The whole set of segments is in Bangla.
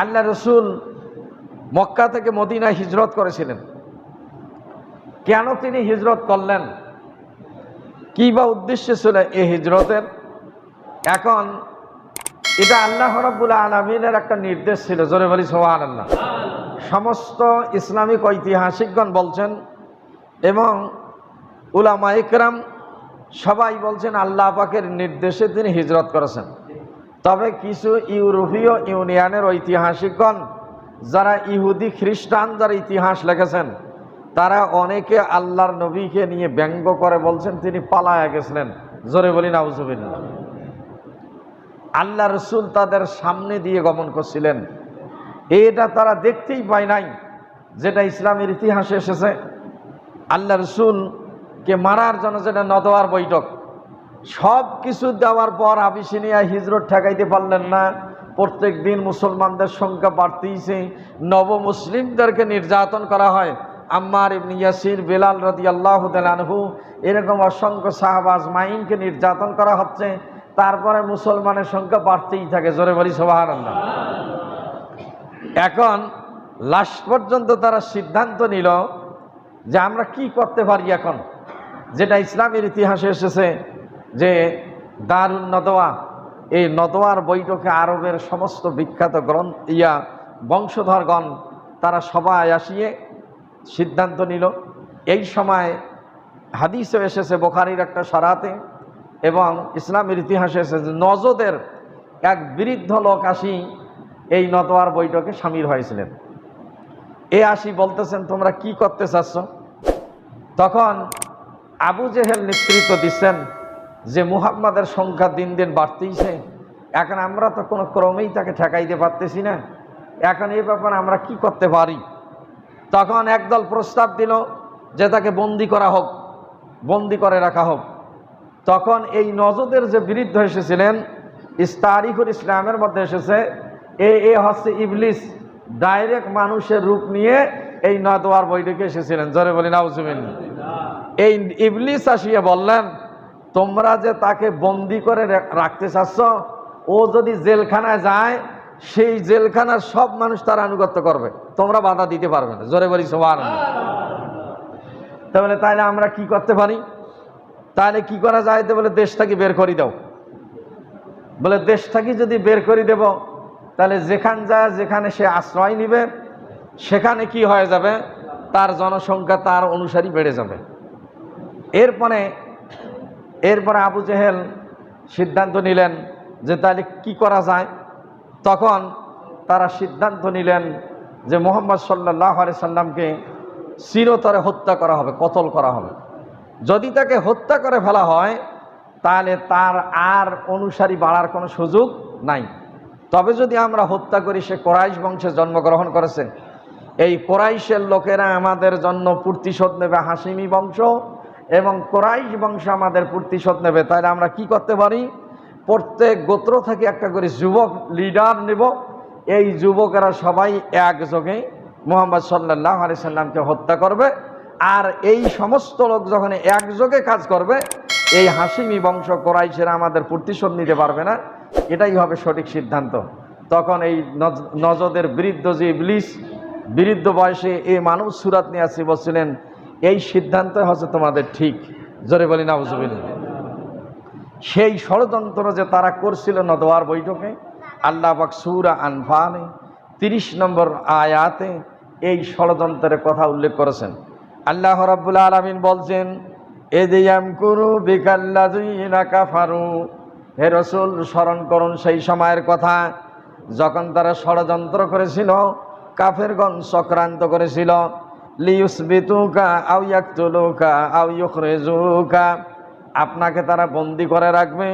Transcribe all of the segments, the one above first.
আল্লাহ রসুল মক্কা থেকে মদিনায় হিজরত করেছিলেন। কেন তিনি হিজরত করলেন? কি বা উদ্দেশ্য ছিল এই হিজরতের? এখন এটা আল্লাহ রব্বুল আলমিনের একটা নির্দেশ ছিল, জোরে বলি সোহান আল্লাহ সমস্ত ইসলামিক ঐতিহাসিকগণ বলছেন এবং উলামা ইকরাম সবাই বলছেন আল্লাহ পাকের নির্দেশে তিনি হিজরত করেছেন। তবে কিছু ইউরোপীয় ইউনিয়নের ঐতিহাসিকগণ, যারা ইহুদি খ্রিস্টান যারা ইতিহাস লিখেছেন, তারা অনেকে আল্লাহর নবীকে নিয়ে ব্যঙ্গ করে বলছেন, তিনি পালায়া গেছিলেন। জোরে বলি, নাউজুবিল্লাহ। আল্লাহ রসুল তাদের সামনে দিয়ে গমন করছিলেন। এটা তারা দেখতেই পায় নাই, যেটা ইসলামের ইতিহাসে এসেছে। আল্লাহ রসুলকে মারার জন্য যেটা নদওয়ার বৈঠক সব কিছু দেওয়ার পর আবিসিনিয়া হিজরত ঠেকাইতে পারলেন না। প্রত্যেক দিন মুসলমানদের সংখ্যা বাড়তেইছে। নব মুসলিমদেরকে নির্যাতন করা হয়। আম্মার ইবনি ইয়াসির, বেলাল রদি আল্লাহ আনহু এরকম অসংখ্য শাহবাজ মাইনকে নির্যাতন করা হচ্ছে। তারপরে মুসলমানের সংখ্যা বাড়তেই থাকে। জোরে বলি সবাহার এখন লাস্ট পর্যন্ত তারা সিদ্ধান্ত নিল যে আমরা কি করতে পারি এখন? যেটা ইসলামের ইতিহাসে এসেছে যে দারুণ নদোয়া এই নদোয়ার বৈঠকে আরবের সমস্ত বিখ্যাত গ্রন্থ, ইয়া বংশধরগণ, তারা সবাই আসিয়ে সিদ্ধান্ত নিল। এই সময় হাদিসও এসেছে বোখারির একটা সরাতে এবং ইসলামের ইতিহাসে এসেছে নজদের এক বৃদ্ধ লোক আসি এই নদোয়ার বৈঠকে সামিল হয়েছিলেন। এ আসি বলতেছেন, তোমরা কি করতে চাচ্ছ? তখন আবু জেহেল নেতৃত্ব দিচ্ছেন যে মুহাম্মাদের সংখ্যা দিন দিন বাড়তেইছে, এখন আমরা তো কোনো ক্রমেই তাকে ঠেকাইতে পারতেছি না। এখন এই ব্যাপারে আমরা কি করতে পারি? তখন একদল প্রস্তাব দিল যে তাকে বন্দি করা হোক, বন্দি করে রাখা হোক। তখন এই নজদের যে বিরুদ্ধ এসেছিলেন ইস্তারিকুল ইসলামের মধ্যে এসেছে, এ এ হচ্ছে ইবলিস, ডাইরেক্ট মানুষের রূপ নিয়ে এই নদওয়ার বৈঠকে এসেছিলেন। জরে বলি নাউজুবিন এই ইবলিস আসিয়ে বললেন তোমরা যে তাকে বন্দি করে রাখতে চাচ্ছ, ও যদি জেলখানায় যায়, সেই জেলখানার সব মানুষ তার আনুগত্য করবে। তোমরা বাধা দিতে পারবে না। জোরে বলি সবার তাহলে তাহলে আমরা কি করতে পারি? তাহলে কি করা যায় তো বলে, দেশটাকে বের করে দাও। বলে, দেশটাকে যদি বের করে দেব, তাহলে যেখান যায়, যেখানে সে আশ্রয় নিবে, সেখানে কি হয়ে যাবে? তার জনসংখ্যা তার অনুসারী বেড়ে যাবে। এরপরে এরপরে আবু জেহেল সিদ্ধান্ত নিলেন যে তাহলে কি করা যায়? তখন তারা সিদ্ধান্ত নিলেন যে মোহাম্মদ সাল্লাহ আলি সাল্লামকে চিরতরে হত্যা করা হবে, কতল করা হবে। যদি তাকে হত্যা করে ফেলা হয়, তাহলে তার আর অনুসারী বাড়ার কোনো সুযোগ নাই। তবে যদি আমরা হত্যা করি, সে কোরাইশ বংশে জন্মগ্রহণ করেছে। এই কোরাইশের লোকেরা আমাদের জন্য প্রতিশোধ নেবে হাসিমি বংশ এবং কোরাইশ বংশ আমাদের প্রতিশোধ নেবে। তাহলে আমরা কি করতে পারি? প্রত্যেক গোত্র থেকে একটা করে যুবক লিডার নেব। এই যুবকেরা সবাই একযোগে মোহাম্মদ সাল্লাহ আলি সাল্লামকে হত্যা করবে। আর এই সমস্ত লোক যখন একযোগে কাজ করবে, এই হাসিমি বংশ কোরাইশেরা আমাদের প্রতিশোধ নিতে পারবে না। এটাই হবে সঠিক সিদ্ধান্ত। তখন এই নজ- নজদের বৃদ্ধ যে ইবলিস বৃদ্ধ বয়সে এই মানুষ সুরাত নিয়ে আসি বলছিলেন এই সিদ্ধান্ত হচ্ছে তোমাদের ঠিক। জোরে বলি না সেই ষড়যন্ত্র যে তারা করছিল নদওয়ার বৈঠকে, আল্লাহ পাক সুরা আনফানে তিরিশ নম্বর আয়াতে এই ষড়যন্ত্রের কথা উল্লেখ করেছেন। আল্লাহ রাব্বুল আলামিন বলছেন এদিয়াম কুরু কাফারু। হে রসুল, স্মরণ করুন সেই সময়ের কথা, যখন তারা ষড়যন্ত্র করেছিল, কাফেরগণ চক্রান্ত করেছিল আপনাকে তারা বন্দি করে রাখবে,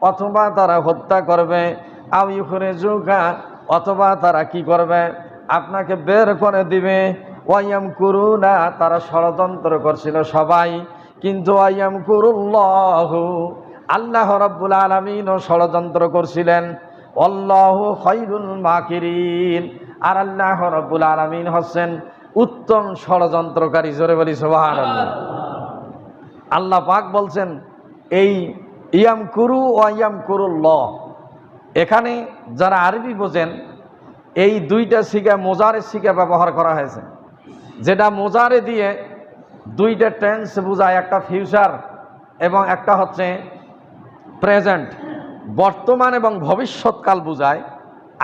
অথবা তারা হত্যা করবে। আউ ইউখরিজুকা, অথবা তারা কি করবে? আপনাকে বের করে দিবে। ওয়াইয়াম কুরুনা তারা ষড়যন্ত্র করছিল সবাই। কিন্তু ওয়াইয়াম কুরুল্লাহু আল্লাহ রাব্বুল আলামিনও ষড়যন্ত্র করছিলেন। অল্লাহ খৈরুল মাকিরিন। আর আল্লাহ রব্বুল আলমিন হচ্ছেন উত্তম ষড়যন্ত্রকারী, জোরে বলি সোহান আল্লাহ পাক বলছেন, এই ইয়াম কুরু ও ইয়াম কুরুল ল এখানে যারা আরবি বোঝেন, এই দুইটা শিখা মোজারের শিখা ব্যবহার করা হয়েছে। যেটা মোজারে দিয়ে দুইটা টেন্স বোঝায়, একটা ফিউচার এবং একটা হচ্ছে প্রেজেন্ট। বর্তমান এবং ভবিষ্যৎকাল বোঝায়।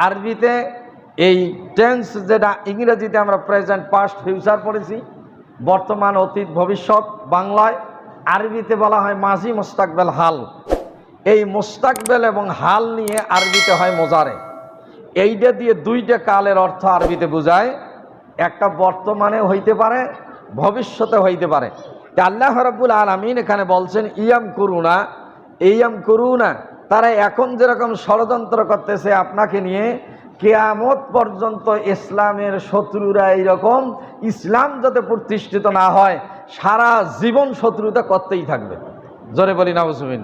আরবিতে এই টেন্স যেটা ইংরেজিতে আমরা প্রেজেন্ট পাস্ট ফিউচার পড়েছি, বর্তমান, অতীত, ভবিষ্যৎ, বাংলায়, আরবিতে বলা হয় মাঝি মোস্তাকবেল হাল। এই মোস্তাকবেল এবং হাল নিয়ে আরবিতে হয় মোজারে। এইটা দিয়ে দুইটা কালের অর্থ আরবিতে বোঝায়। একটা বর্তমানে হইতে পারে, ভবিষ্যতে হইতে পারে। আল্লাহ রাব্বুল আলমিন এখানে বলছেন, ইয়াম করুণা ইয়াম করুণা তারা এখন যেরকম ষড়যন্ত্র করতেছে আপনাকে নিয়ে কেয়ামত পর্যন্ত ইসলামের শত্রুরা এইরকম, ইসলাম যাতে প্রতিষ্ঠিত না হয়, সারা জীবন শত্রুতা করতেই থাকবে। জোরে বলি না বুঝবেন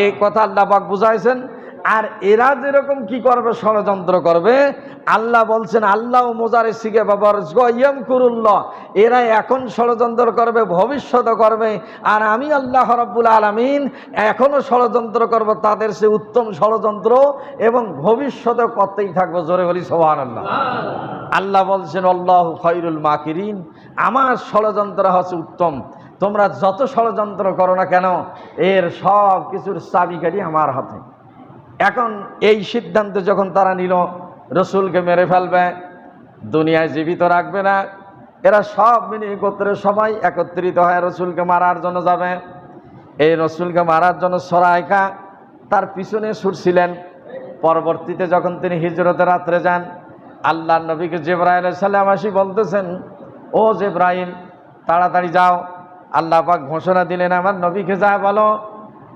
এই কথা আল্লাহ পাক বুঝাইছেন আর এরা যেরকম কি করবে, ষড়যন্ত্র করবে, আল্লাহ বলছেন, আল্লাহ মোজারে শিখে বাবার গয়াম করুল্লাহ। এরা এখন ষড়যন্ত্র করবে ভবিষ্যতে করবে, আর আমি আল্লাহ রব্বুল আলমিন এখনও ষড়যন্ত্র করব, তাদের সে উত্তম ষড়যন্ত্র এবং ভবিষ্যতে করতেই থাকব, জোরে বলি সোহান আল্লাহ আল্লাহ বলছেন, আল্লাহ খৈরুল মাকিরিন। আমার ষড়যন্ত্র হচ্ছে উত্তম। তোমরা যত ষড়যন্ত্র করো না কেন, এর সব কিছুর চাবিকাঠি আমার হাতে। এখন এই সিদ্ধান্ত যখন তারা নিল, রসুলকে মেরে ফেলবে, দুনিয়ায় জীবিত রাখবে না, এরা সব মিলে একত্রে সবাই একত্রিত হয় রসুলকে মারার জন্য যাবে। এই রসুলকে মারার জন্য সরাইকা তার পিছনে ছুটছিলেন। পরবর্তীতে যখন তিনি হিজরতে রাত্রে যান আল্লাহ নবীকে জেব্রাহিল সাল্লাম বলতেছেন, ও জেব্রাহিল তাড়াতাড়ি যাও। আল্লাহ পাক ঘোষণা দিলেন আমার নবীকে যা বলো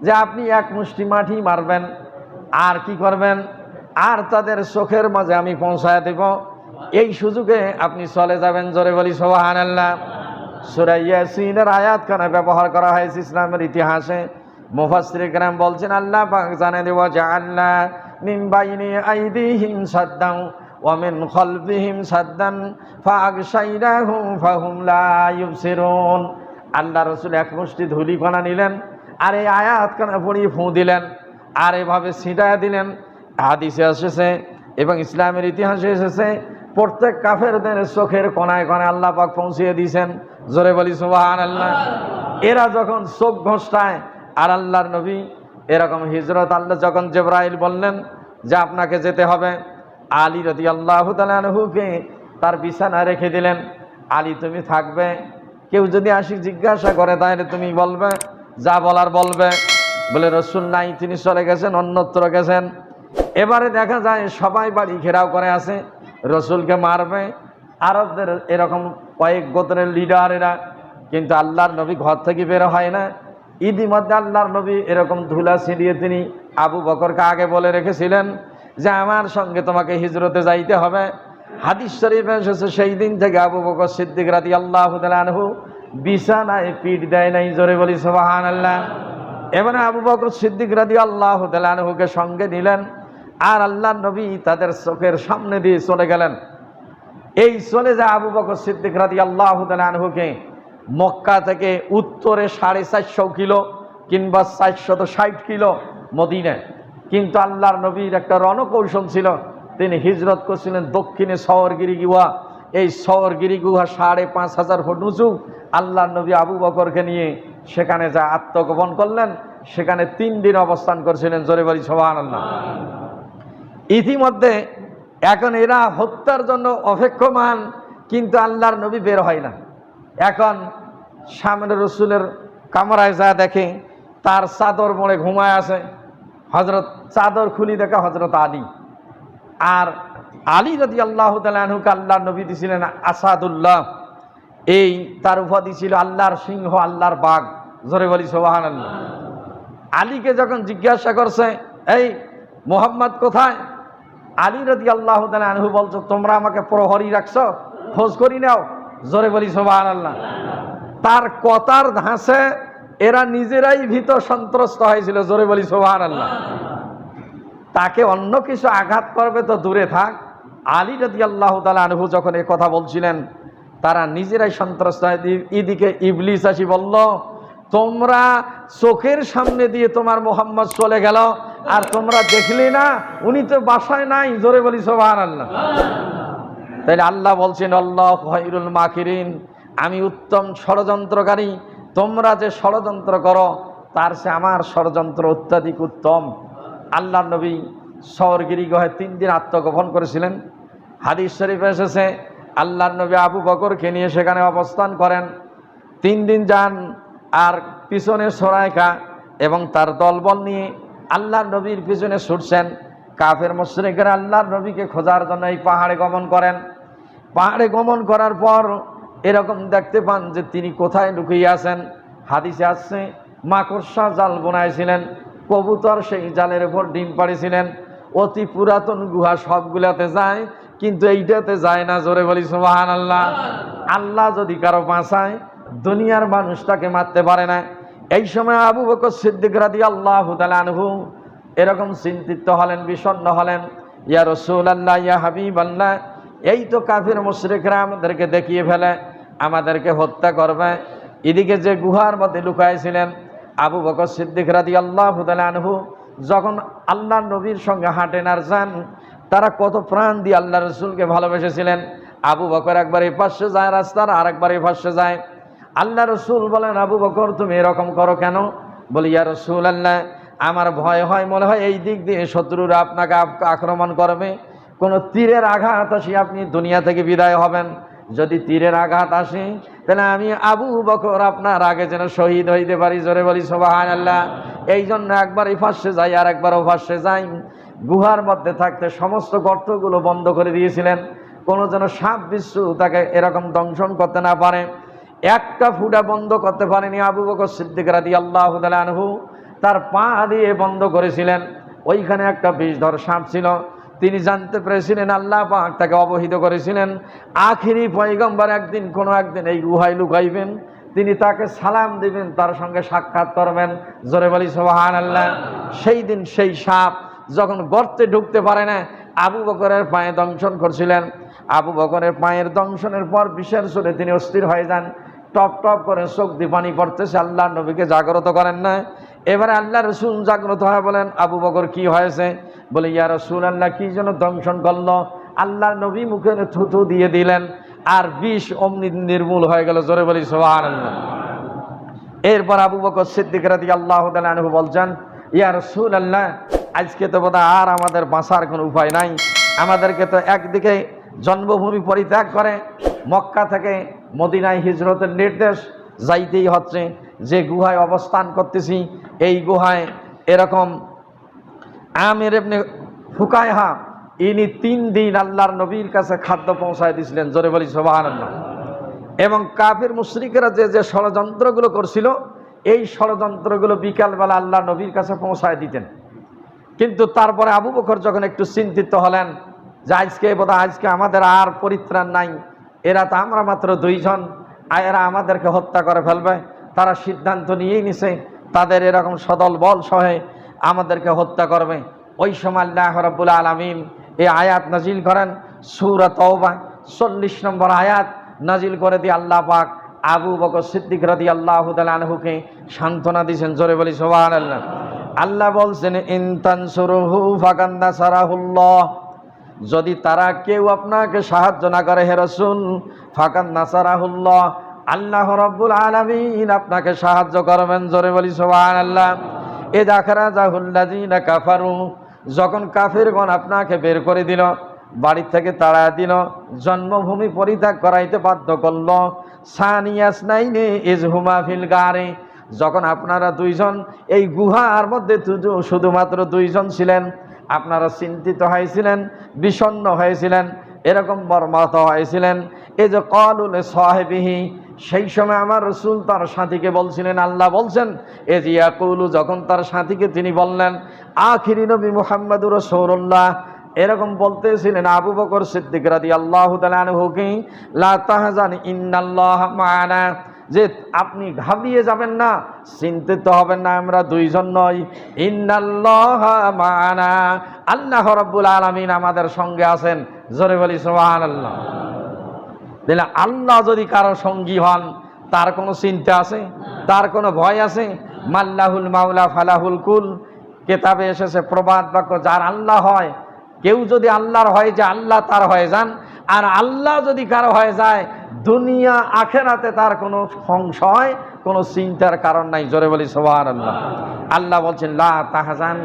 যে আপনি এক মুষ্টি মাটি মারবেন। আর কি করবেন? আর তাদের চোখের মাঝে আমি পৌঁছায় দেব। এই সুযোগে আপনি চলে যাবেন জোরে বলি সোহান আল্লাহ সুরাইয়াসিনের আয়াতখানে ব্যবহার করা হয়েছে ইসলামের ইতিহাসে। মুফাসসির গ্রাম বলছেন, আল্লাহ পাক জানে দেব যে আল্লাহ মিন বাইনি আইদিহিম সাদ্দাও ওয়া মিন খালফিহিম সাদ্দান ফাগশাইনাহুম ফাহুম লা ইউবসিরুন। আল্লাহ রসুল এক মুষ্টি ধুলি কণা নিলেন আর এই আয়াতখানা পড়িয়ে ফুঁ দিলেন। আর এভাবে ছিটায় দিলেন। হাদিসে এসেছে এবং ইসলামের ইতিহাসে এসেছে, প্রত্যেক কাফেরদের চোখের কোনায় কোনায় আল্লাহ পাক পৌঁছিয়ে দিয়েছেন। জোরে বলি সুবাহান আল্লাহ এরা যখন চোখ ঘোষটায় আর আল্লাহর নবী, এরকম হিজরত আল্লাহ যখন জেব্রাইল বললেন যে আপনাকে যেতে হবে, আলী রদি আল্লাহ তালহুকে তার বিছানা রেখে দিলেন। আলী, তুমি থাকবে। কেউ যদি আসি জিজ্ঞাসা করে, তাহলে তুমি বলবে, যা বলার বলবে। বলে রসুল নাই, তিনি চলে গেছেন, অন্যত্র গেছেন। এবারে দেখা যায় সবাই বাড়ি ঘেরাও করে আছে, রসুলকে মারবে। আরবদের এরকম কয়েক গোত্রের লিডার এরা কিন্তু আল্লাহর নবী ঘর থেকে বের হয় না। ইতিমধ্যে আল্লাহর নবী এরকম ধুলা ছিঁড়িয়ে তিনি আবু বকরকে আগে বলে রেখেছিলেন যে, আমার সঙ্গে তোমাকে হিজরতে যাইতে হবে। হাদিস শরীফ এসেছে, সেই দিন থেকে আবু বকর সিদ্দিক রাতি আল্লাহ আনহু বিছানায় পিঠ দেয় নাই, জোরে বলি সোবাহান আল্লাহ এবারে আবু বকর সিদ্দিক রাদি আল্লাহ আনহুকে সঙ্গে নিলেন আর আল্লাহ নবী তাদের চোখের সামনে দিয়ে চলে গেলেন। এই চলে যায় আবু বকর সিদ্দিক রাদি আল্লাহ আনহুকে। মক্কা থেকে উত্তরে সাড়ে চারশো কিলো কিংবা চারশত ষাট কিলো মদিনে। কিন্তু আল্লাহর নবীর একটা রণকৌশল ছিল। তিনি হিজরত করছিলেন দক্ষিণে শহরগিরি গুহা। এই শহরগিরি গুহা সাড়ে পাঁচ হাজার ফুট উঁচু। আল্লাহর নবী আবু বকরকে নিয়ে সেখানে যা আত্মগোপন করলেন, সেখানে তিন দিন অবস্থান করছিলেন জোরে বাড়ি সোহান আল্লাহ ইতিমধ্যে এখন এরা হত্যার জন্য অপেক্ষমান, কিন্তু আল্লাহর নবী বের হয় না। এখন সামনে রসুলের কামরায় যা দেখে, তার চাদর মোড়ে ঘুমায় আছে হজরত চাদর খুলি দেখা হজরত আলী। আর আলী যদি আল্লাহ তালুকে আল্লাহর নবী দিছিলেন আসাদুল্লাহ। এই তার উপাধি ছিল আল্লাহর সিংহ, আল্লাহর বাঘ। জোরে বলি সোহান আল্লাহ আলীকে যখন জিজ্ঞাসা করছে, এই মোহাম্মদ কোথায়? আলী রদি আল্লাহ আনহু বলছো, তোমরা আমাকে প্রহরী রাখছো, খোঁজ করি নাও। জোরে বলি সোহান আল্লাহ তার কথার ধাঁসে এরা নিজেরাই ভীত সন্ত্রস্ত হয়েছিল, জোরে বলি সোহান আল্লাহ তাকে অন্য কিছু আঘাত করবে তো দূরে থাক। আলী রদি আল্লাহ আনহু যখন এ কথা বলছিলেন তারা নিজেরাই সন্ত্রস্ত হয়। এদিকে ইবলিস আসি বলল, তোমরা চোখের সামনে দিয়ে তোমার মোহাম্মদ চলে গেল, আর তোমরা দেখলে না, উনি তো বাসায় নাই, জোরে বলি সোবাহান আল্লাহ তাইলে আল্লাহ বলছেন, আল্লাহ খৈরুল মাকিরিন, আমি উত্তম ষড়যন্ত্রকারী, তোমরা যে ষড়যন্ত্র করো, তার সে আমার ষড়যন্ত্র অত্যাধিক উত্তম। আল্লাহ নবী শহরগিরি গহে তিন দিন আত্মগোপন করেছিলেন। হাদিস শরীফে এসেছে আল্লাহ নবী আবু বকরকে নিয়ে সেখানে অবস্থান করেন। তিন দিন যান আর পিছনে সরাইকা এবং তার দলবল নিয়ে আল্লাহ নবীর পিছনে ছুটছেন। কাফের মুশ্রিকেরা আল্লাহর নবীকে খোঁজার জন্য এই পাহাড়ে গমন করেন। পাহাড়ে গমন করার পর এরকম দেখতে পান যে তিনি কোথায় লুকিয়ে আছেন। হাদিসে আসছে, মাকড়সা জাল বোনাইছিলেন, কবুতর সেই জালের উপর ডিম পাড়িছিলেন। অতি পুরাতন গুহা সবগুলাতে যায় কিন্তু এইটাতে যায় না, জোরে বলি সুবাহান আল্লাহ আল্লাহ যদি কারও বাঁচায়, দুনিয়ার মানুষ তাকে মারতে পারে না। এই সময় আবু বকর সিদ্দিক রাদি আল্লাহ আনহু এরকম চিন্তিত হলেন, বিষণ্ণ হলেন। ইয়া রসুল আল্লাহ ইয়া হাবিব আল্লাহ এই তো কাফির মুশরিকরা আমাদেরকে দেখিয়ে ফেলে, আমাদেরকে হত্যা করবে। এদিকে যে গুহার মধ্যে লুকাইছিলেন আবু বকর সিদ্দিক রাদি আল্লাহ আনহু, যখন আল্লাহ নবীর সঙ্গে হাঁটেন আর যান তারা কত প্রাণ দিয়ে আল্লাহ রসুলকে ভালোবেসেছিলেন? আবু বকর একবার এই পাশে যায় রাস্তার, আর একবার এই পাশে যায়। আল্লাহ রসুল বলেন, আবু বকর, তুমি এরকম করো কেন? বলি, ইয়া রসুল আল্লাহ আমার ভয় হয়, মনে হয় এই দিক দিয়ে শত্রুরা আপনাকে আক্রমণ করবে। কোনো তীরের আঘাত আসি, আপনি দুনিয়া থেকে বিদায় হবেন। যদি তীরের আঘাত আসে, তাহলে আমি আবু বকর আপনার আগে যেন শহীদ হইতে পারি। জোরে বলি সোবাহান আল্লাহ এই জন্য একবার এই ফাঁসে যাই, আর একবার ও ফাঁসে যাই। গুহার মধ্যে থাকতে সমস্ত গর্তগুলো বন্ধ করে দিয়েছিলেন। কোনো যেন সাপ বিশ্ব তাকে এরকম দংশন করতে না পারে। একটা ফুটা বন্ধ করতে পারেনি আবু বকর সিদ্দিক রাদি আল্লাহ আনহু। তার পা দিয়ে বন্ধ করেছিলেন। ওইখানে একটা বিষধর সাপ ছিল। তিনি জানতে পেরেছিলেন আল্লাহ পাক তাকে অবহিত করেছিলেন। আখিরি পয়গম্বর একদিন কোনো একদিন এই গুহায় লুকাইবেন। তিনি তাকে সালাম দিবেন, তার সঙ্গে সাক্ষাৎ করবেন। জোরে বলি সোহান আল্লাহ সেই দিন সেই সাপ যখন গর্তে ঢুকতে পারে না, আবু বকরের পায়ে দংশন করছিলেন। আবু বকরের পায়ের দংশনের পর বিশেষ সুরে তিনি অস্থির হয়ে যান। টপ টপ করে চোখ পানি পড়তেছে আল্লাহ নবীকে জাগ্রত করেন না। এবারে আল্লাহ রসুল জাগ্রত হয়ে বলেন, আবু বকর, কি হয়েছে? বলে, ইয়া রসুল আল্লাহ কি যেন দংশন করল? আল্লাহ নবী মুখে থুথু দিয়ে দিলেন, আর বিষ অমনি নির্মূল হয়ে গেল, জোরে বলি সোহান এরপর আবু বকর সিদ্দিক রাদি আল্লাহ আনহু বলছেন, ইয়া রসুল আল্লাহ আজকে তো বোধহয় আর আমাদের বাঁচার কোনো উপায় নাই। আমাদেরকে তো একদিকে জন্মভূমি পরিত্যাগ করে, মক্কা থেকে মদিনায় হিজরতের নির্দেশ, যাইতেই হচ্ছে। যে গুহায় অবস্থান করতেছি, এই গুহায় এরকম আমের এমনি ফুকায়হা ইনি তিন দিন আল্লাহর নবীর কাছে খাদ্য পৌঁছায় দিয়েছিলেন জোরে বলি সোবাহান এবং কাফির মুশরিকেরা যে যে ষড়যন্ত্রগুলো করছিল, এই ষড়যন্ত্রগুলো বিকালবেলা আল্লাহ নবীর কাছে পৌঁছায় দিতেন। কিন্তু তারপরে আবু বকর যখন একটু চিন্তিত হলেন যে আজকে বোধহয় আজকে আমাদের আর পরিত্রাণ নাই, এরা তো আমরা মাত্র দুইজন, আর এরা আমাদেরকে হত্যা করে ফেলবে, তারা সিদ্ধান্ত নিয়েই নিছে, তাদের এরকম সদল বল সহে আমাদেরকে হত্যা করবে। ওই সময় আল্লাহ রব্বুল আলমিন এই আয়াত নাজিল করেন, সুরা তওবা, চল্লিশ নম্বর আয়াত নাজিল করে দিয়ে আল্লাহ পাক আবু বকর সিদ্দিক রাদি আল্লাহ আনহুকে সান্ত্বনা দিয়েছেন, জোরে বলি সোবাহ আল্লাহ আল্লাহ বলছেন ইনতান সুরহু ফাকান্না সারাহুল্লাহ যদি তারা কেউ আপনাকে সাহায্য না করে, হে রসুল, ফাকান নাসারাহুল্লাহ, আল্লাহ রব্বুল আলমিন আপনাকে সাহায্য করবেন জোরে বলি সোহান আল্লাহ এ দেখারা জাহুল্লাজিনা কাফারু, যখন কাফেরগণ আপনাকে বের করে দিল বাড়ির থেকে তাড়া দিল, জন্মভূমি পরিত্যাগ করাইতে বাধ্য করল সানিয়াস নাইনে ইজহুমা ফিল গারে যখন আপনারা দুইজন, এই গুহার মধ্যে শুধুমাত্র দুইজন ছিলেন, আপনারা চিন্তিত হয়েছিলেন, বিষণ্ণ হয়েছিলেন, এরকম বর্মাত হয়েছিলেন। এই যে কলুল সাহেবিহি, সেই সময় আমার রসুল তার সাথীকে বলছিলেন, আল্লাহ বলছেন, এ যে ইয়াকুলু, যখন তার সাথীকে তিনি বললেন, আখিরি নবী মুহাম্মদুর রসৌল্লাহ এরকম বলতেছিলেন আবু বকর সিদ্দিক রাদি আল্লাহ তালুকি লা তাহজান ইন্নাল্লাহ যে আপনি ঘাবড়িয়ে যাবেন না, চিন্তিত হবেন না, আমরা দুইজন নই। মানা আল্লাহ রব্বুল আলমিন আমাদের সঙ্গে আছেন। জোরে বলি সোহান আল্লাহ তাহলে আল্লাহ যদি কারও সঙ্গী হন, তার কোনো চিন্তা আছে? তার কোনো ভয় আছে? মাল্লাহুল মাওলা ফালাহুল কুল। কেতাবে এসেছে প্রবাদ বাক্য, যার আল্লাহ হয়, কেউ যদি আল্লাহর হয় যে আল্লাহ তার হয়ে যান, আর আল্লাহ যদি কারও হয়ে যায় দুনিয়া আখেরাতে তার কোনো সংশয়, কোনো চিন্তার কারণ নাই। জোরে বলি সোহান আল্লাহ আল্লাহ বলছেন, লা তাহাজান,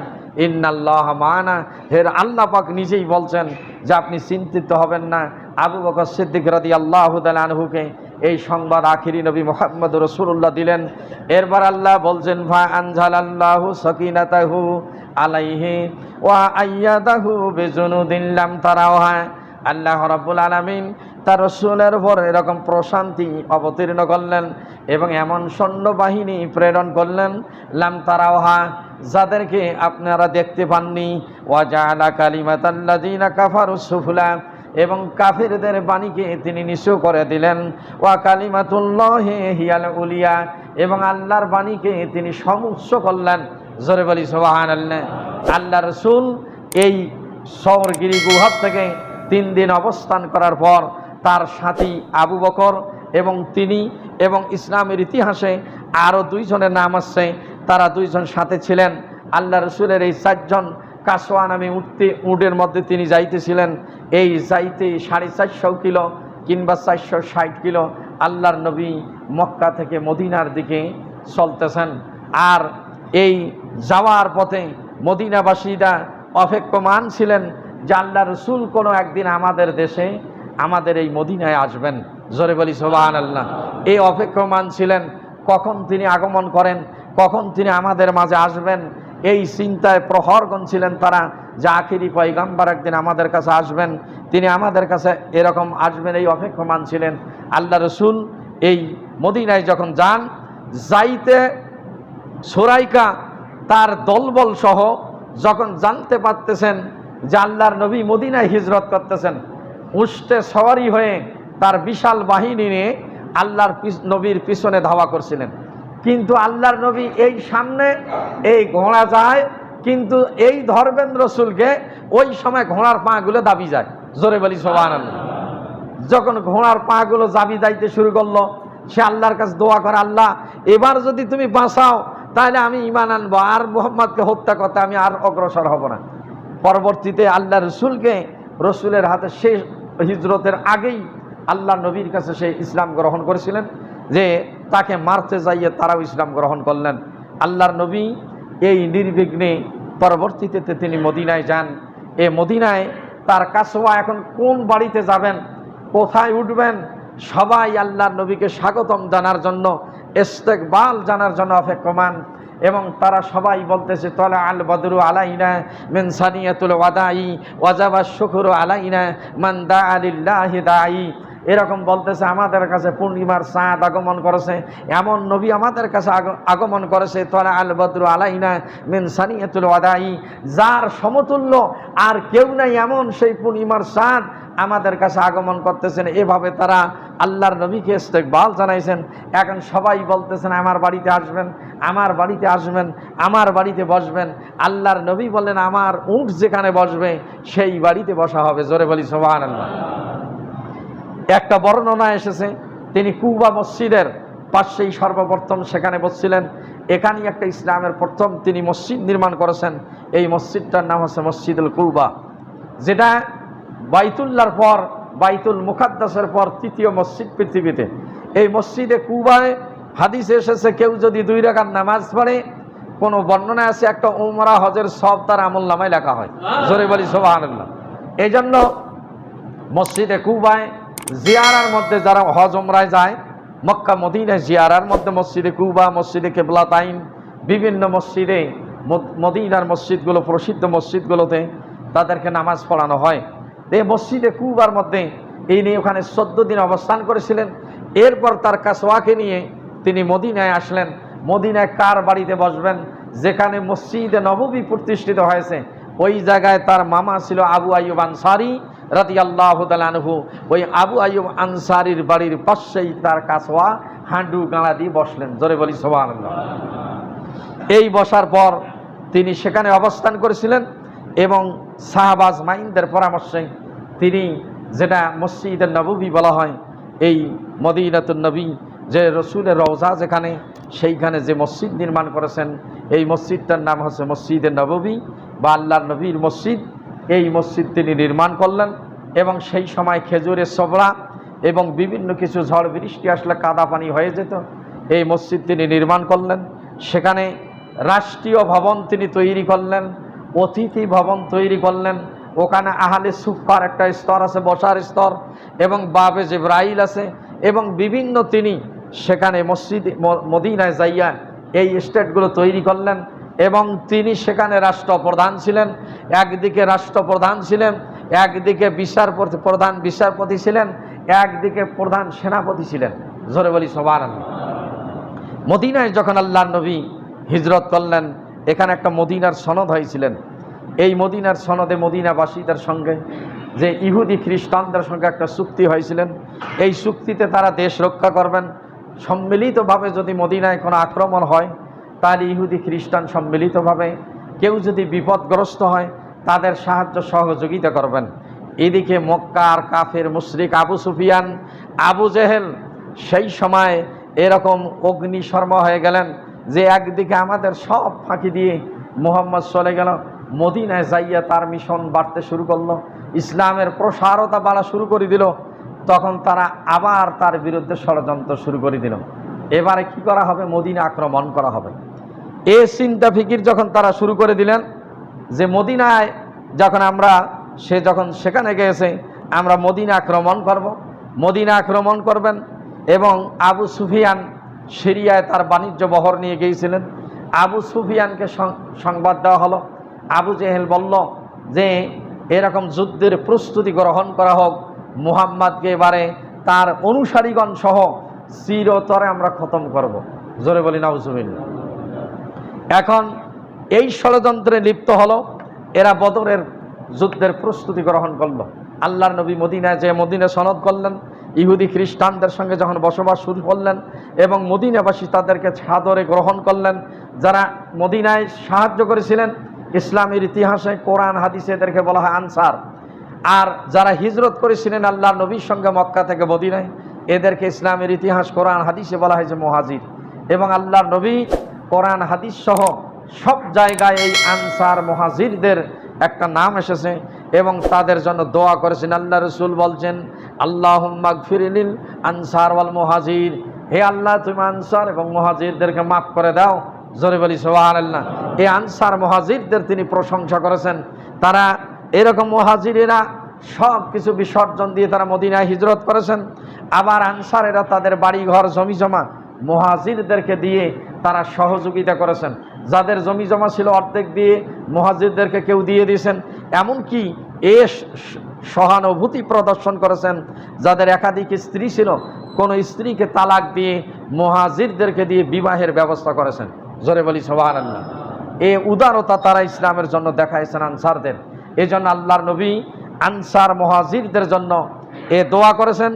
ইন্নাল্লাহ মানা। হের আল্লাহ পাক নিজেই বলছেন যে আপনি চিন্তিত হবেন না। আবু বকর সিদ্দিক রাদি আল্লাহ আনহুকে এই সংবাদ আখিরি নবী মোহাম্মদ রসুল্লাহ দিলেন। এরপর আল্লাহ বলছেন ভা আনজাল আল্লাহু সকিনাতাহু আলাইহি ওয়া আইয়াদাহু বিজুনুদিন লাম তারাওহা আল্লাহ রাব্বুল আলামিন তার রসুলের উপর এরকম প্রশান্তি অবতীর্ণ করলেন এবং এমন সৈন্যবাহিনী প্রেরণ করলেন, লাম তারাওহা, যাদেরকে আপনারা দেখতে পাননি, ওয়াজালা কালিমাতাল্লাযিনা কাফারু সুফলা, এবং কাফেরদের বাণীকে তিনি নিঃস্ব করে দিলেন, ওয়া কালিমাতুল্লাহে হিয়াল উলিয়া, এবং আল্লাহর বাণীকে তিনি সমুচ্চ করলেন। জোরে বলি আল্লাহ আল্লাহ রসুল এই শহরগিরি গুহার থেকে তিন দিন অবস্থান করার পর তার সাথী আবু বকর এবং তিনি এবং ইসলামের ইতিহাসে আরও দুইজনের নাম আসছে তারা দুইজন সাথে ছিলেন। আল্লাহ রসুলের এই চারজন কাসোয়া নামে উঠতে, উটের মধ্যে তিনি যাইতেছিলেন। এই যাইতে সাড়ে চারশো কিলো কিংবা চারশো ষাট কিলো আল্লাহর নবী মক্কা থেকে মদিনার দিকে চলতেছেন। আর এই যাওয়ার পথে মদিনাবাসীরা অপেক্ষমান ছিলেন যে আল্লাহ রসুল কোনো একদিন আমাদের দেশে আমাদের এই মদিনায় আসবেন। জোরে বলি সোবাহান আল্লাহ এই অপেক্ষমান ছিলেন। কখন তিনি আগমন করেন? কখন তিনি আমাদের মাঝে আসবেন? এই চিন্তায় প্রহরগণ ছিলেন তারা। যে আখিরি পয়গাম্বার একদিন আমাদের কাছে আসবেন। তিনি আমাদের কাছে এরকম আসবেন, এই অপেক্ষমান ছিলেন। আল্লাহ রসুল এই মদিনায় যখন যান, যাইতে সোরাইকা তার দলবল সহ যখন জানতে পারতেছেন যে আল্লাহর নবী মদিনায় হিজরত করতেছেন উষ্টে সওয়ারি হয়ে তার বিশাল বাহিনী নিয়ে আল্লাহর নবীর পিছনে ধাওয়া করছিলেন। কিন্তু আল্লাহর নবী এই সামনে এই ঘোড়া যায়, কিন্তু এই ধর্মেন্দ্র রসুলকে ওই সময় ঘোড়ার পাগুলো দাবি যায়। জোরে বলি সোবান যখন ঘোড়ার পাগুলো জাবি যাইতে শুরু করল, সে আল্লাহর কাছে দোয়া করে, আল্লাহ, এবার যদি তুমি বাঁচাও, তাহলে আমি ইমান আনব, আর মোহাম্মদকে হত্যা করতে আমি আর অগ্রসর হব না। পরবর্তীতে আল্লাহ রসুলকে রসুলের হাতে শেষ হিজরতের আগেই আল্লাহ নবীর কাছে সে ইসলাম গ্রহণ করেছিলেন, যে তাকে মারতে যাইয়ে তারাও ইসলাম গ্রহণ করলেন। আল্লাহর নবী এই নির্বিঘ্নে পরবর্তীতে তিনি মদিনায় যান। এ মদিনায় তার কাছোয়া এখন কোন বাড়িতে যাবেন, কোথায় উঠবেন, সবাই আল্লাহর নবীকে স্বাগতম জানার জন্য, ইস্তেকবাল জানার জন্য অপেক্ষমান। এবং তারা সবাই বলতেছে তলা আল বদরু আলাইনা মিন সানিয়াতুল ওয়াদাই, ওয়াজাবা শুকুরু আলাইনা মান দা আলিল্লাহি দাই এরকম বলতেছে, আমাদের কাছে পূর্ণিমার চাঁদ আগমন করেছে। এমন নবী আমাদের কাছে আগ- আগমন করেছে তলা আল বদরু আলাইনা মিন সানিয়াতুল ওয়াদাই। যার সমতুল্য আর কেউ নাই, এমন সেই পূর্ণিমার চাঁদ আমাদের কাছে আগমন করতেছেন। এভাবে তারা আল্লাহর নবীকে ইস্তেকবাল জানাইছেন। এখন সবাই বলতেছেন, আমার বাড়িতে আসবেন, আমার বাড়িতে আসবেন, আমার বাড়িতে বসবেন। আল্লাহর নবী বলেন আমার উঁট যেখানে বসবে, সেই বাড়িতে বসা হবে। জোরে বলি আল্লাহ একটা বর্ণনা এসেছে, তিনি কুবা মসজিদের পাশেই সর্বপ্রথম সেখানে বসছিলেন। এখানেই একটা ইসলামের প্রথম তিনি মসজিদ নির্মাণ করেছেন। এই মসজিদটার নাম হচ্ছে মসজিদুল কুবা। যেটা বাইতুল্লার পর বাইতুল মুখাদ্দাসের পর তৃতীয় মসজিদ পৃথিবীতে। এই মসজিদে কুবায় হাদিসে এসেছে কেউ যদি দুই রাকাত নামাজ পড়ে কোনো বর্ণনা আছে একটা উমরা হজের সব তার আমল নামায় লেখা হয়। জোরে বলি সোবাহ এই জন্য মসজিদে কুবায় জিয়ারার মধ্যে যারা হজ ওমরায় যায় মক্কা মদিনায় জিয়ারার মধ্যে মসজিদে কুবা মসজিদে কেবলা কেবলাতাইন বিভিন্ন মসজিদে মদ- মদিনার মসজিদগুলো প্রসিদ্ধ মসজিদগুলোতে তাদেরকে নামাজ পড়ানো হয়। এই মসজিদে কুবার মধ্যে এই নিয়ে ওখানে চোদ্দ দিন অবস্থান করেছিলেন। এরপর তার কাসওয়াকে নিয়ে তিনি মদিনায় আসলেন। মদিনায় কার বাড়িতে বসবেন? যেখানে মসজিদে নববী প্রতিষ্ঠিত হয়েছে। ওই জায়গায় তার মামা ছিল আবু আইয়ুব আনসারি রাতি আল্লাহ আনহু। ওই আবু আইয়ুব আনসারির বাড়ির পাশেই তার কাছোয়া হাঁডু গাঁড়া দিয়ে বসলেন। জোরে বলি সোবান এই বসার পর তিনি সেখানে অবস্থান করেছিলেন এবং শাহবাজ মাইনদের পরামর্শে তিনি যেটা মসজিদের নববী বলা হয়, এই মদিনাতুল নবী, যে রসুলের রওজা যেখানে, সেইখানে যে মসজিদ নির্মাণ করেছেন, এই মসজিদটার নাম হচ্ছে মসজিদে নববী বা আল্লাহর নবীর মসজিদ। এই মসজিদ তিনি নির্মাণ করলেন এবং সেই সময় খেজুরের সবড়া এবং বিভিন্ন কিছু ঝড় বৃষ্টি আসলে কাদা পানি হয়ে যেত। এই মসজিদ তিনি নির্মাণ করলেন। সেখানে রাষ্ট্রীয় ভবন তিনি তৈরি করলেন, অতিথি ভবন তৈরি করলেন। ওখানে আহালে সুফার একটা স্তর আছে, বসার স্তর, এবং বাবে জেব্রাইল আছে, এবং বিভিন্ন তিনি সেখানে মসজিদ মদিনায় যাইয়া এই স্টেটগুলো তৈরি করলেন, এবং তিনি সেখানে রাষ্ট্রপ্রধান ছিলেন, একদিকে রাষ্ট্রপ্রধান ছিলেন, একদিকে বিচারপতি, প্রধান বিচারপতি ছিলেন, একদিকে প্রধান সেনাপতি ছিলেন। জোরে বলি সবার মদিনায় যখন আল্লাহ নবী হিজরত করলেন, এখানে একটা মদিনার সনদ হয়েছিলেন। এই মদিনার সনদে মদিনাবাসীদের সঙ্গে যে ইহুদি খ্রিস্টানদের সঙ্গে একটা চুক্তি হয়েছিলেন, এই চুক্তিতে তারা দেশ রক্ষা করবেন। সম্মিলিতভাবে যদি মদিনায় কোনো আক্রমণ হয়, তাহলে ইহুদি খ্রিস্টান সম্মিলিতভাবে কেউ যদি বিপদগ্রস্ত হয়, তাদের সাহায্য সহযোগিতা করবেন। এদিকে মক্কা আর কাফের মুশরিক আবু সুফিয়ান, আবু জেহেল সেই সময় এরকম অগ্নিশর্মা হয়ে গেলেন যে একদিকে আমাদের সব ফাঁকি দিয়ে মোহাম্মদ চলে গেল মদিনায় যাইয়া তার মিশন বাড়তে শুরু করল, ইসলামের প্রসারতা বাড়া শুরু করে দিল, তখন তারা আবার তার বিরুদ্ধে ষড়যন্ত্র শুরু করে দিল। এবারে কি করা হবে? মদিনা আক্রমণ করা হবে। এ চিন্তা ফিকির যখন তারা শুরু করে দিলেন, যে মদিনায় যখন আমরা, সে যখন সেখানে গিয়েছে, আমরা মদিনা আক্রমণ করব। মদিনা আক্রমণ করবেন এবং আবু সুফিয়ান সিরিয়ায় তার বাণিজ্য বহর নিয়ে গিয়েছিলেন। আবু সুফিয়ানকে সংবাদ দেওয়া হলো। আবু জেহেল বলল যে, এরকম যুদ্ধের প্রস্তুতি গ্রহণ করা হোক, মুহাম্মাদকে এবারে তার অনুসারীগণ সহ চিরতরে আমরা খতম করব। জোরে বলি নাউজুবিল্লা এখন এই ষড়যন্ত্রে লিপ্ত হলো, এরা বদরের যুদ্ধের প্রস্তুতি গ্রহণ করল। আল্লাহর নবী মদিনায় যে মদিনা সনদ করলেন, ইহুদি খ্রিস্টানদের সঙ্গে যখন বসবাস শুরু করলেন এবং মদিনাবাসী তাদেরকে ছাদরে গ্রহণ করলেন, যারা মদিনায় সাহায্য করেছিলেন ইসলামের ইতিহাসে কোরআন, হাদিসে এদেরকে বলা হয় আনসার। আর যারা হিজরত করেছিলেন আল্লাহ নবীর সঙ্গে মক্কা থেকে মদিনায়, এদেরকে ইসলামের ইতিহাস, কোরআন, হাদিসে বলা হয়েছে মহাজির। এবং আল্লাহ নবী, কোরআন, হাদিস সহ সব জায়গায় এই আনসার, মহাজিরদের একটা নাম এসেছে এবং তাদের জন্য দোয়া করেছেন। আল্লাহ রসুল বলছেন আল্লাহ ফিরিলিল আনসার ওয়াল মহাজির। হে আল্লাহ, তুমি আনসার এবং মহাজিরদেরকে মাফ করে দাও। জোরে বলি সোহান এই আনসার মহাজিরদের তিনি প্রশংসা করেছেন। তারা এরকম মহাজিরেরা সব কিছু বিসর্জন দিয়ে তারা মদিনায় হিজরত করেছেন। আবার আনসারেরা তাদের বাড়ি ঘর জমি জমা মহাজিরদেরকে দিয়ে তারা সহযোগিতা করেছেন। যাদের জমি জমা ছিল অর্ধেক দিয়ে মহাজিরদেরকে কেউ দিয়ে দিয়েছেন। এমনকি এ সহানুভূতি প্রদর্শন করেছেন। যাদের একাধিক স্ত্রী ছিল, কোনো স্ত্রীকে তালাক দিয়ে মহাজিরদেরকে দিয়ে বিবাহের ব্যবস্থা করেছেন। জোরে বলি সোহান আল্লাহ এ উদারতা তারা ইসলামের জন্য দেখাইছেন আনসারদের। এই জন্য আল্লাহর নবী আনসার মহাজিরদের জন্য এ দোয়া করেছেন।